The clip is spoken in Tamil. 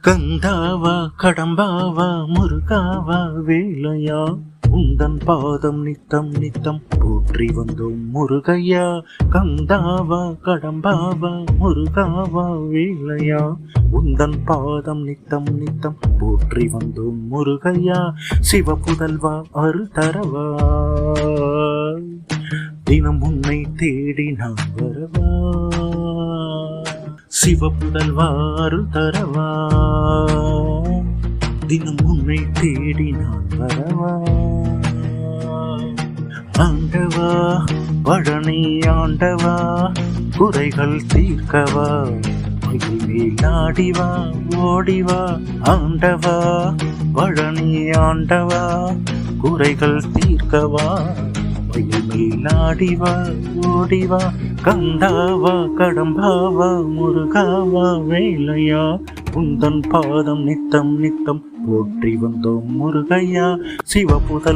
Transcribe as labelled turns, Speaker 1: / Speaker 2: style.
Speaker 1: கந்தாவா கடம்பாவா முருகாவா வேலையா? உந்தன் பாதம் நித்தம் நித்தம் போற்றி வந்தோம் முருகையா. கந்தாவா கடம்பாவா முருகாவா வேலையா? உந்தன் பாதம் நித்தம் நித்தம் போற்றி வந்தோம் முருகையா. சிவபுதல்வா அருள் தரவா தினம் உன்னை தேடி நான் வரவா. சிவபுதல்வா அருள் தரவா தினம் உன்னை தேடி நான் வரவா. ஆண்டவா பழனி ஆண்டவா குறைகள் தீர்க்கவா. ஆடிவா ஓடிவா. ஆண்டவா பழனி ஆண்டவா குறைகள் தீர்க்கவா. மயில் மேலாடிவா ஓடிவா கந்தாவா கடம்பாவா முருகாவா வேலையா? உந்தன் பாதம் நித்தம் நித்தம் போற்றி வந்தோம் முருகையா சிவபுதல்